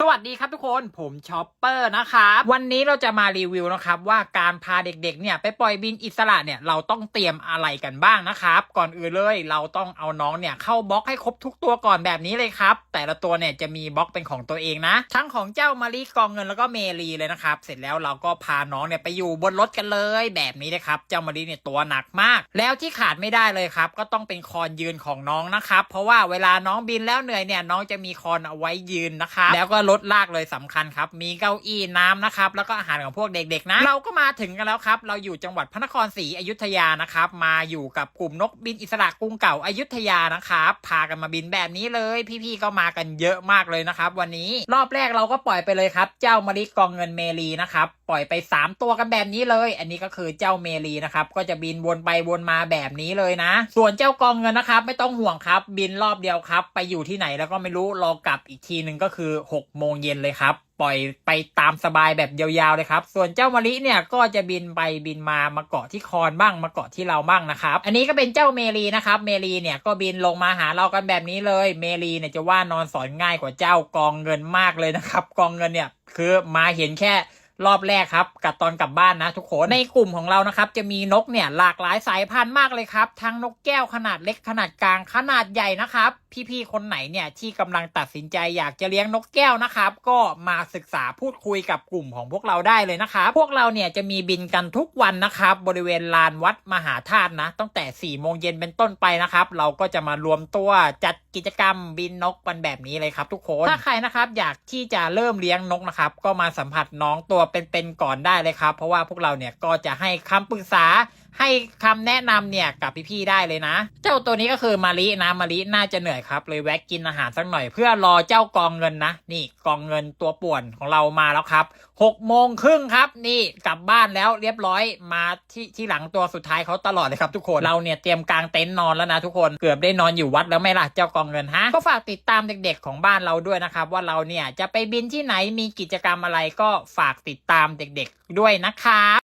สวัสดีครับทุกคนผมชอปเปอร์นะครับวันนี้เราจะมารีวิวนะครับว่าการพาเด็กๆเนี่ยไปปล่อยบินอิสระเนี่ยเราต้องเตรียมอะไรกันบ้างนะครับ ก่อนอื่นเลยเราต้องเอาน้องเนี่ยเข้าบล็อกให้ครบทุกตัวก่อนแบบนี้เลยครับ แต่ละตัวเนี่ยจะมีบล็อกเป็นของตัวเองนะ ทั้งของเจ้ามารีกองเงินแล้วก็เมลีเลยนะครับเสร็จแล้วเราก็พาน้องเนี่ยไปอยู่บนรถกันเลย แบบนี้นะครับเจ้ามารีเนี่ยตัวหนักมาก แล้วที่ขาดไม่ได้เลยครับก็ต้องเป็นคอนยืนของน้องนะครับเพราะว่าเวลาน้องบินแล้วเหนื่อยเนี่ยน้องจะมีคอนเอาไว้ยืนนะครับแล้วก็ลดลากเลยสำคัญครับ มีเก้าอี้น้ำนะครับ แล้วก็อาหารของพวกเด็กๆนะ เราก็มาถึงกันแล้วครับ เราอยู่จังหวัดพระนครศรีอยุธยานะครับ มาอยู่กับกลุ่มนกบินอิสระกรุงเก่าอยุธยานะครับ พากันมาบินแบบนี้เลย พี่ๆก็มากันเยอะมากเลยนะครับ วันนี้รอบแรกเราก็ปล่อยไปเลยครับ เจ้ามะลิกองเงินเมลีนะครับ ปล่อยไป 3 ตัวกันแบบนี้เลย อันนี้ก็คือเจ้าเมลีนะครับ ก็จะบินวนไปวนมาแบบนี้เลยนะ ส่วนเจ้ากองเงินนะครับ ไม่ต้องห่วงครับ บินรอบเดียวครับ ไปอยู่ที่ไหนแล้วก็ไม่รู้รอกลับอีกทีหนึ่งก็คือ6โมงเย็นเลยครับ ปล่อยไปตามสบายแบบยาวๆเลยครับ ส่วนเจ้ามะลิเนี่ยก็จะบินไปบินมามาเกาะที่คอนบ้างมาเกาะที่เราบ้างนะครับ อันนี้ก็เป็นเจ้าเมลีนะครับ เมลีเนี่ยก็บินลงมาหาเรากันแบบนี้เลย เมลีเนี่ยจะว่านอนสอนง่ายกว่าเจ้ากองเงินมากเลยนะครับ กองเงินเนี่ยคือมาเห็นแค่ รอบแรกครับกับตอนกลับบ้านนะทุกคนในกลุ่มของเรานะครับจะมีนกเนี่ยหลากหลายสายพันธุ์มากเลยครับ ทั้งนกแก้วขนาดเล็กขนาดกลางขนาดใหญ่นะครับ พี่ๆคนไหนเนี่ยที่กำลังตัดสินใจอยากจะเลี้ยงนกแก้วนะครับ ก็มาศึกษาพูดคุยกับกลุ่มของพวกเราได้เลยนะครับพวกเราเนี่ยจะมีบินกันทุกวันนะครับบริเวณลานวัดมหาธาตุนะตั้งแต่4ี่โมงเย็นเป็นต้นไปนะครับเราก็จะมารวมตัวจัดกิจกรรมบินนกกันแบบนี้เลยครับ ทุกคนถ้าใครนะครับอยากที่จะเริ่มเลี้ยงนกนะครับก็มาสัมผัสน้องตัวเป็นๆก่อนได้เลยครับ เพราะว่าพวกเราเนี่ยก็จะให้คำปรึกษาให้คำแนะนำเนี่ยกับพี่ๆได้เลยนะ เจ้าตัวนี้ก็คือมารินะมาริน่าจะเหนื่อยครับ เลยแวะกินอาหารสักหน่อย เพื่อรอเจ้ากองเงินนะ นี่กองเงินตัวป่วนของเรามาแล้วครับหกโมงครึ่งครับ นี่กลับบ้านแล้วเรียบร้อยมาที่ที่หลังตัวสุดท้ายเขาตลอดเลยครับทุกคนเราเนี่ยเตรียมกางเต็นท์นอนแล้วนะทุกคนเกือบได้นอนอยู่วัดแล้วไม่ล่ะเจ้ากองเงินฮะก็ฝากติดตามเด็กๆของบ้านเราด้วยนะครับว่าเราเนี่ยจะไปบินที่ไหนมีกิจกรรมอะไรก็ฝากติดตามเด็กๆด้วยนะครับ